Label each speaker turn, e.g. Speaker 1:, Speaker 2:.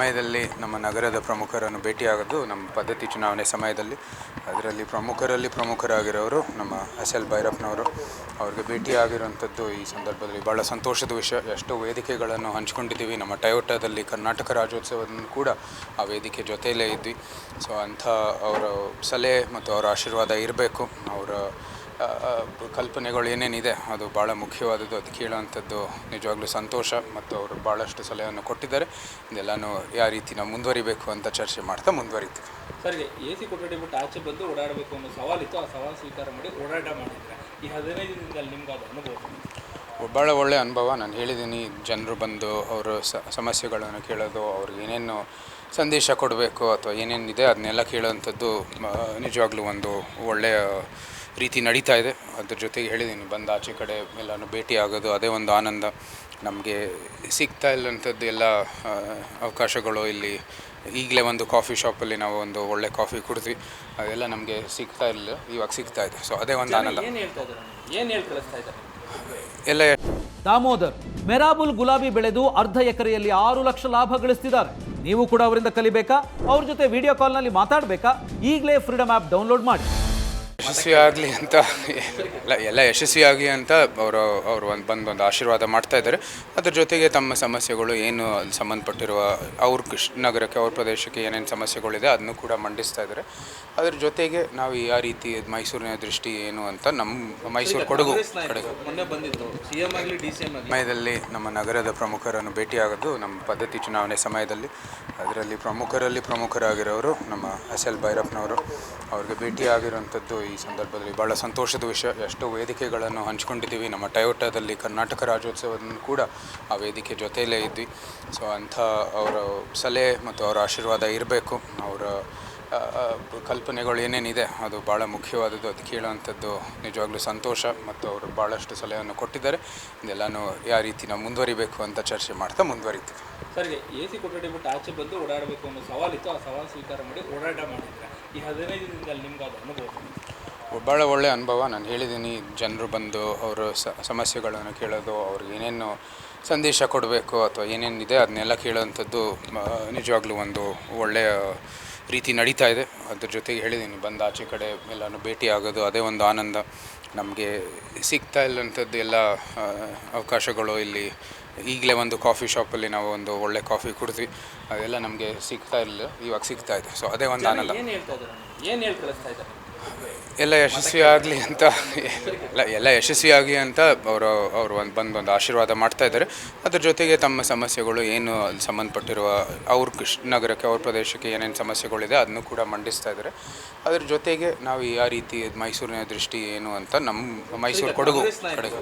Speaker 1: ಸಮಯದಲ್ಲಿ ನಮ್ಮ ನಗರದ ಪ್ರಮುಖರನ್ನು ಭೇಟಿಯಾಗೋದು ನಮ್ಮ ಪದ್ಧತಿ ಚುನಾವಣೆ ಸಮಯದಲ್ಲಿ. ಅದರಲ್ಲಿ ಪ್ರಮುಖರಲ್ಲಿ ಪ್ರಮುಖರಾಗಿರೋರು ನಮ್ಮ ಎಸ್ ಎಲ್ ಭೈರಪ್ಪನವರು. ಅವ್ರಿಗೆ ಭೇಟಿಯಾಗಿರುವಂಥದ್ದು ಈ ಸಂದರ್ಭದಲ್ಲಿ ಭಾಳ ಸಂತೋಷದ ವಿಷಯ. ಎಷ್ಟೋ ವೇದಿಕೆಗಳನ್ನು ಹಂಚ್ಕೊಂಡಿದ್ದೀವಿ. ನಮ್ಮ ಟಯೋಟಾದಲ್ಲಿ ಕರ್ನಾಟಕ ರಾಜ್ಯೋತ್ಸವವನ್ನು ಕೂಡ ಆ ವೇದಿಕೆ ಜೊತೆಯಲ್ಲೇ ಇದ್ವಿ. ಸೊ ಅಂಥ ಅವರ ಸಲಹೆ ಮತ್ತು ಅವರ ಆಶೀರ್ವಾದ ಇರಬೇಕು. ಅವರ ಕಲ್ಪನೆಗಳು ಏನೇನಿದೆ ಅದು ಭಾಳ ಮುಖ್ಯವಾದದ್ದು ಅದು ಕೇಳುವಂಥದ್ದು ನಿಜವಾಗ್ಲೂ ಸಂತೋಷ ಮತ್ತು ಅವರು ಭಾಳಷ್ಟು ಸಲಹೆಯನ್ನು ಕೊಟ್ಟಿದ್ದಾರೆ. ಇದೆಲ್ಲನೂ ಯಾವ ರೀತಿ ನಾವು ಮುಂದುವರಿಬೇಕು ಅಂತ ಚರ್ಚೆ ಮಾಡ್ತಾ ಮುಂದುವರಿತೀವಿ.
Speaker 2: ಸರ್ ಎ ಸಿ ಕೊಠಡಿ ಬಿಟ್ಟು ಆಚೆ ಬಂದು ಓಡಾಡಬೇಕು ಅನ್ನೋ ಸವಾಲಿತ್ತು ಆ ಸವಾಲು ಸ್ವೀಕಾರ ಮಾಡಿ ಓಡಾಟ ಮಾಡಿದ್ರೆ ಈ ಹದಿನೈದು ದಿನದಲ್ಲಿ ನಿಮ್ಗೆ ಅದು ಅನುಭವ
Speaker 1: ಭಾಳ ಒಳ್ಳೆಯ ಅನುಭವ ನಾನು ಹೇಳಿದ್ದೀನಿ ಜನರು ಬಂದು ಅವರು ಸಮಸ್ಯೆಗಳನ್ನು ಕೇಳೋದು ಅವ್ರಿಗೆ ಏನೇನು ಸಂದೇಶ ಕೊಡಬೇಕು ಅಥವಾ ಏನೇನಿದೆ ಅದನ್ನೆಲ್ಲ ಕೇಳೋವಂಥದ್ದು ನಿಜವಾಗ್ಲೂ ಒಂದು ಒಳ್ಳೆಯ ರೀತಿ ನಡೀತಾ ಇದೆ. ಅದ್ರ ಜೊತೆಗೆ ಹೇಳಿದ್ದೀನಿ ಬಂದು ಆಚೆ ಕಡೆ ಎಲ್ಲನೂ ಭೇಟಿ ಆಗೋದು ಅದೇ ಒಂದು ಆನಂದ. ನಮಗೆ ಸಿಗ್ತಾ ಇಲ್ಲಂಥದ್ದು ಎಲ್ಲ ಅವಕಾಶಗಳು ಇಲ್ಲಿ. ಈಗಲೇ ಒಂದು ಕಾಫಿ ಶಾಪಲ್ಲಿ ನಾವು ಒಂದು ಒಳ್ಳೆ ಕಾಫಿ ಕುಡಿದ್ವಿ. ಅದೆಲ್ಲ ನಮಗೆ ಸಿಗ್ತಾ ಇಲ್ಲ ಇವಾಗ ಸಿಗ್ತಾ ಇದೆ. ಸೊ ಅದೇ ಒಂದು ಆನಂದ. ಎಲ್ಲ
Speaker 3: ದಾಮೋದರ್ ಮೆರಾಬುಲ್ ಗುಲಾಬಿ ಬೆಳೆದು ಅರ್ಧ ಎಕರೆಯಲ್ಲಿ ಆರು ಲಕ್ಷ ಲಾಭ ಗಳಿಸ್ತಿದ್ದಾರೆ. ನೀವು ಕೂಡ ಅವರಿಂದ ಕಲಿಬೇಕಾ? ಅವ್ರ ಜೊತೆ ವಿಡಿಯೋ ಕಾಲ್ನಲ್ಲಿ ಮಾತಾಡಬೇಕಾ? ಈಗಲೇ ಫ್ರೀಡಮ್ ಆ್ಯಪ್ ಡೌನ್ಲೋಡ್ ಮಾಡಿ.
Speaker 1: ಯಶಸ್ವಿ ಆಗಲಿ ಅಂತ ಎಲ್ಲ ಎಲ್ಲ ಯಶಸ್ವಿ ಆಗಿ ಅಂತ ಅವರು ಅವರು ಒಂದು ಬಂದು ಒಂದು ಆಶೀರ್ವಾದ ಮಾಡ್ತಾ ಇದ್ದಾರೆ. ಅದ್ರ ಜೊತೆಗೆ ತಮ್ಮ ಸಮಸ್ಯೆಗಳು ಏನು ಅಲ್ಲಿ ಸಂಬಂಧಪಟ್ಟಿರುವ ಅವ್ರ ಕೃಷ್ಣ ನಗರಕ್ಕೆ ಅವ್ರ ಪ್ರದೇಶಕ್ಕೆ ಏನೇನು ಸಮಸ್ಯೆಗಳಿದೆ ಅದನ್ನು ಕೂಡ ಮಂಡಿಸ್ತಾ ಇದ್ದಾರೆ. ಅದ್ರ ಜೊತೆಗೆ ನಾವು ಯಾವ ರೀತಿ ಮೈಸೂರಿನ ದೃಷ್ಟಿ ಏನು ಅಂತ ನಮ್ಮ ಮೈಸೂರು ಕೊಡಗು ಕಡೆಗೆ. ಸಮಯದಲ್ಲಿ ನಮ್ಮ ನಗರದ ಪ್ರಮುಖರನ್ನು ಭೇಟಿಯಾಗೋದು ನಮ್ಮ ಪದ್ಧತಿ ಚುನಾವಣೆ ಸಮಯದಲ್ಲಿ. ಅದರಲ್ಲಿ ಪ್ರಮುಖರಲ್ಲಿ ಪ್ರಮುಖರಾಗಿರೋರು ನಮ್ಮ ಎಸ್ ಎಲ್ ಭೈರಪ್ಪನವರು. ಅವ್ರಿಗೆ ಭೇಟಿಯಾಗಿರುವಂಥದ್ದು ಈ ಸಂದರ್ಭದಲ್ಲಿ ಭಾಳ ಸಂತೋಷದ ವಿಷಯ. ಎಷ್ಟೋ ವೇದಿಕೆಗಳನ್ನು ಹಂಚ್ಕೊಂಡಿದ್ದೀವಿ. ನಮ್ಮ ಟಯೋಟಾದಲ್ಲಿ ಕರ್ನಾಟಕ ರಾಜ್ಯೋತ್ಸವವನ್ನು ಕೂಡ ಆ ವೇದಿಕೆ ಜೊತೆಯಲ್ಲೇ ಇದ್ವಿ. ಸೊ ಅಂಥ ಅವರ ಸಲಹೆ ಮತ್ತು ಅವರ ಆಶೀರ್ವಾದ ಇರಬೇಕು. ಅವರ ಕಲ್ಪನೆಗಳು ಏನೇನಿದೆ, ಅದು ಭಾಳ ಮುಖ್ಯವಾದದ್ದು. ಅದು ಕೇಳುವಂಥದ್ದು ನಿಜವಾಗಲೂ ಸಂತೋಷ ಮತ್ತು ಅವರು ಭಾಳಷ್ಟು ಸಲಹೆಯನ್ನು ಕೊಟ್ಟಿದ್ದಾರೆ. ಇದೆಲ್ಲನೂ ಯಾವ ರೀತಿ ನಾವು ಮುಂದುವರಿಬೇಕು ಅಂತ ಚರ್ಚೆ ಮಾಡ್ತಾ ಮುಂದುವರಿತೀವಿ.
Speaker 2: ಸರ್ ಎ ಸಿ ಕೊಠಡಿ ಬಿಟ್ಟು ಆಚೆ ಬಂದು ಓಡಾಡಬೇಕು ಅನ್ನೋ ಸವಾಲಿತ್ತು. ಆ ಸವಾಲು ಸ್ವೀಕಾರ ಮಾಡಿ ಓಡಾಟ ಮಾಡಿದ್ರೆ ಈ ಹದಿನೈದು ದಿನದಲ್ಲಿ ನಿಮ್ಗೆ ಅದು ಅನುಭವ
Speaker 1: ಭಾಳ ಒಳ್ಳೆಯ ಅನುಭವ. ನಾನು ಹೇಳಿದ್ದೀನಿ ಜನರು ಬಂದು ಅವರು ಸ ಸಮಸ್ಯೆಗಳನ್ನು ಕೇಳೋದು ಅವ್ರಿಗೆ ಏನೇನು ಸಂದೇಶ ಕೊಡಬೇಕು ಅಥವಾ ಏನೇನಿದೆ ಅದನ್ನೆಲ್ಲ ಕೇಳೋವಂಥದ್ದು ನಿಜವಾಗ್ಲೂ ಒಂದು ಒಳ್ಳೆಯ ರೀತಿ ನಡೀತಾ ಇದೆ. ಅದ್ರ ಜೊತೆಗೆ ಹೇಳಿದ್ದೀನಿ ಬಂದು ಆಚೆ ಕಡೆ ಎಲ್ಲನೂ ಭೇಟಿ ಆಗೋದು ಅದೇ ಒಂದು ಆನಂದ. ನಮಗೆ ಸಿಗ್ತಾ ಇಲ್ಲಂಥದ್ದು ಎಲ್ಲ ಅವಕಾಶಗಳು ಇಲ್ಲಿ ಈಗಲೇ ಒಂದು ಕಾಫಿ ಶಾಪಲ್ಲಿ ನಾವು ಒಂದು ಒಳ್ಳೆ ಕಾಫಿ ಕುಡಿದ್ವಿ. ಅದೆಲ್ಲ ನಮಗೆ ಸಿಗ್ತಾ ಇಲ್ಲ ಇವಾಗ ಸಿಗ್ತಾ ಇದೆ. ಸೊ ಅದೇ ಒಂದು ಆನಂದ. ಎಲ್ಲ ಯಶಸ್ವಿ ಆಗಲಿ ಅಂತ, ಎಲ್ಲ ಎಲ್ಲ ಯಶಸ್ವಿ ಆಗಿ ಅಂತ ಅವರು ಅವರು ಒಂದು, ಬಂದು ಒಂದು ಆಶೀರ್ವಾದ ಮಾಡ್ತಾ ಇದ್ದಾರೆ. ಅದ್ರ ಜೊತೆಗೆ ತಮ್ಮ ಸಮಸ್ಯೆಗಳು ಏನು ಅಲ್ಲಿ ಸಂಬಂಧಪಟ್ಟಿರುವ ಅವ್ರ ನಗರಕ್ಕೆ, ಅವ್ರ ಪ್ರದೇಶಕ್ಕೆ ಏನೇನು ಸಮಸ್ಯೆಗಳಿದೆ ಅದನ್ನು ಕೂಡ ಮಂಡಿಸ್ತಾ ಇದ್ದಾರೆ. ಅದ್ರ ಜೊತೆಗೆ ನಾವು ಯಾವ ರೀತಿ ಮೈಸೂರಿನ ದೃಷ್ಟಿ ಏನು ಅಂತ ನಮ್ಮ ಮೈಸೂರು ಕೊಡಗು ಕಡೆಗೆ.